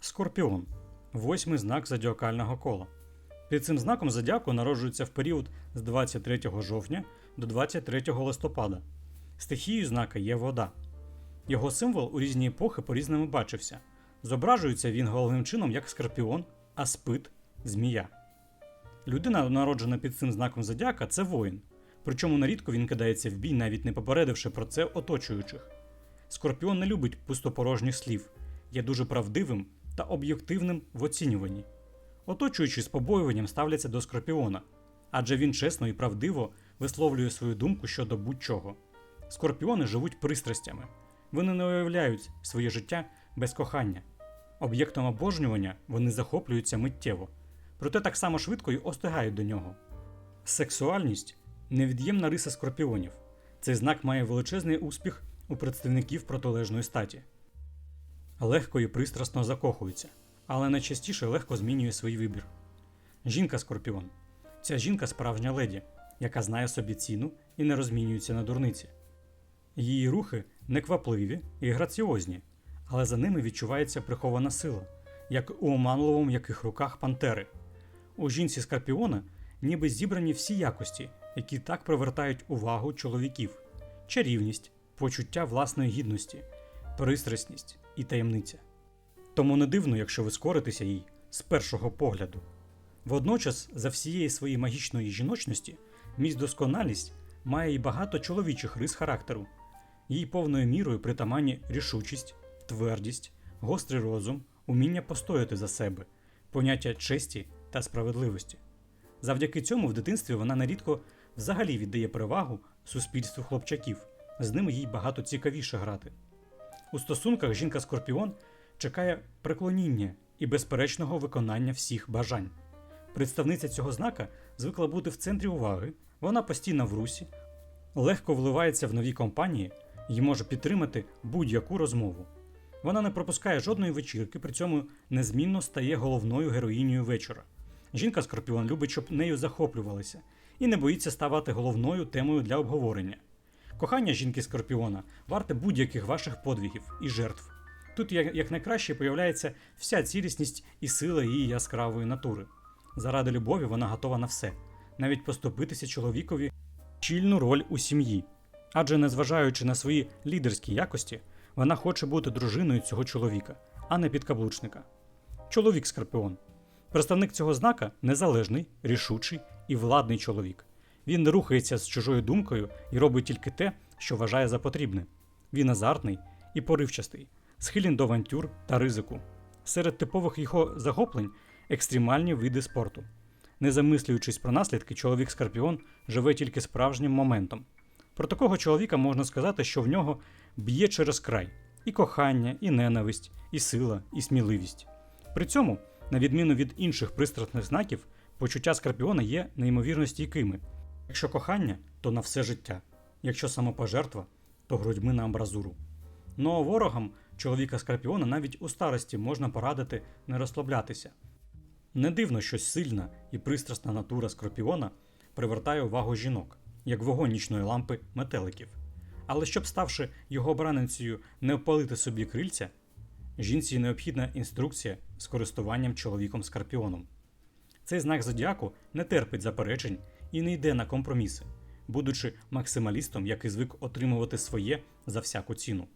Скорпіон восьмий знак зодіакального кола. Під цим знаком зодіаку народжується в період з 23 жовтня до 23 листопада. Стихією знака є вода. Його символ у різні епохи по-різному бачився. Зображується він головним чином як скорпіон, аспид, змія. Людина, народжена під цим знаком зодіака, це воїн. Причому нарідко він кидається в бій, навіть не попередивши про це оточуючих. Скорпіон не любить пустопорожніх слів, є дуже правдивим та об'єктивним в оцінюванні. Оточуючи з побоюванням ставляться до скорпіона, адже він чесно і правдиво висловлює свою думку щодо будь-чого. Скорпіони живуть пристрастями, вони не уявляють своє життя без кохання. Об'єктом обожнювання вони захоплюються миттєво, проте так само швидко й остигають до нього. Сексуальність невід'ємна риса скорпіонів. Цей знак має величезний успіх у представників протилежної статі. Легко і пристрасно закохується, але найчастіше легко змінює свій вибір. Жінка скорпіон. Ця жінка справжня леді, яка знає собі ціну і не розмінюється на дурниці. Її рухи неквапливі і граціозні, але за ними відчувається прихована сила, як у оманливо м'яких руках пантери. У жінці скорпіона ніби зібрані всі якості, які так привертають увагу чоловіків: чарівність, почуття власної гідності, пристрасність і таємниця. Тому не дивно, якщо ви скоритеся їй з першого погляду. Водночас, за всієї своєї магічної жіночності, місь досконалість має й багато чоловічих рис характеру. Їй повною мірою притаманні рішучість, твердість, гострий розум, уміння постояти за себе, поняття честі та справедливості. Завдяки цьому в дитинстві вона нерідко взагалі віддає перевагу суспільству хлопчаків, з ними їй багато цікавіше грати. У стосунках жінка Скорпіон чекає преклоніння і безперечного виконання всіх бажань. Представниця цього знака звикла бути в центрі уваги, вона постійно в русі, легко вливається в нові компанії і може підтримати будь-яку розмову. Вона не пропускає жодної вечірки, при цьому незмінно стає головною героїнею вечора. Жінка Скорпіон любить, щоб нею захоплювалися, і не боїться ставати головною темою для обговорення. Кохання жінки Скорпіона варте будь-яких ваших подвигів і жертв. Тут як найкраще появляється вся цілісність і сила її яскравої натури. Заради любові вона готова на все, навіть поступитися чоловікові чільну роль у сім'ї. Адже, незважаючи на свої лідерські якості, вона хоче бути дружиною цього чоловіка, а не підкаблучника. Чоловік Скорпіон. Представник цього знака незалежний, рішучий і владний чоловік. Він не рухається з чужою думкою і робить тільки те, що вважає за потрібне. Він азартний і поривчастий, схилен до авантюр та ризику. Серед типових його захоплень екстремальні види спорту. Не замислюючись про наслідки, чоловік Скорпіон живе тільки справжнім моментом. Про такого чоловіка можна сказати, що в нього б'є через край і кохання, і ненависть, і сила, і сміливість. При цьому, на відміну від інших пристрасних знаків, почуття Скорпіона є неймовірно стійкими. Якщо кохання, то на все життя, якщо самопожертва, то грудьми на амбразуру. Ну а ворогам чоловіка Скорпіона навіть у старості можна порадити не розслаблятися. Не дивно, що сильна і пристрасна натура Скорпіона привертає увагу жінок, як вогонь нічної лампи метеликів. Але щоб, ставши його обраницею, не опалити собі крильця, жінці необхідна інструкція з користуванням чоловіком Скорпіоном. Цей знак зодіаку не терпить заперечень і не йде на компроміси, будучи максималістом, який звик отримувати своє за всяку ціну.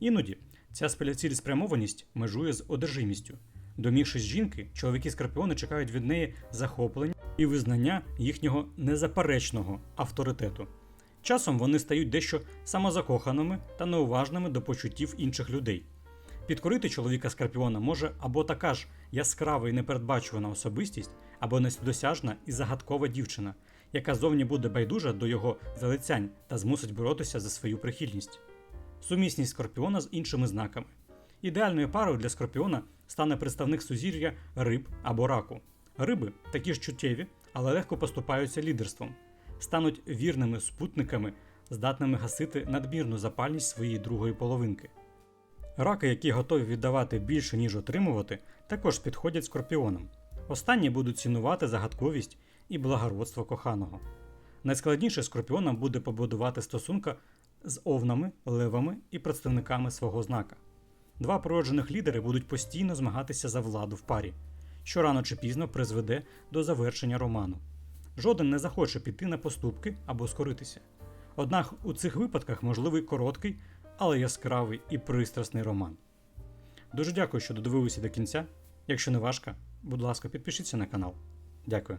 Іноді ця цілеспрямованість межує з одержимістю. Домігшись жінки, чоловіки скорпіони чекають від неї захоплення і визнання їхнього незаперечного авторитету. Часом вони стають дещо самозакоханими та неуважними до почуттів інших людей. Підкорити чоловіка скорпіона може або така ж яскрава і непередбачувана особистість, або недосяжна і загадкова дівчина, яка зовні буде байдужа до його залицянь та змусить боротися за свою прихильність. Сумісність скорпіона з іншими знаками. Ідеальною парою для скорпіона стане представник сузір'я риб або раку. Риби такі ж чуттєві, але легко поступаються лідерством, стануть вірними спутниками, здатними гасити надмірну запальність своєї другої половинки. Раки, які готові віддавати більше, ніж отримувати, також підходять скорпіонам. Останні будуть цінувати загадковість і благородство коханого. Найскладніше скорпіонам буде побудувати стосунка з овнами, левами і представниками свого знака. Два природжених лідери будуть постійно змагатися за владу в парі, що рано чи пізно призведе до завершення роману. Жоден не захоче піти на поступки або скоритися. Однак у цих випадках можливий короткий, але яскравий і пристрасний роман. Дуже дякую, що додивилися до кінця. Якщо не важко, будь ласка, підпишіться на канал. Дякую.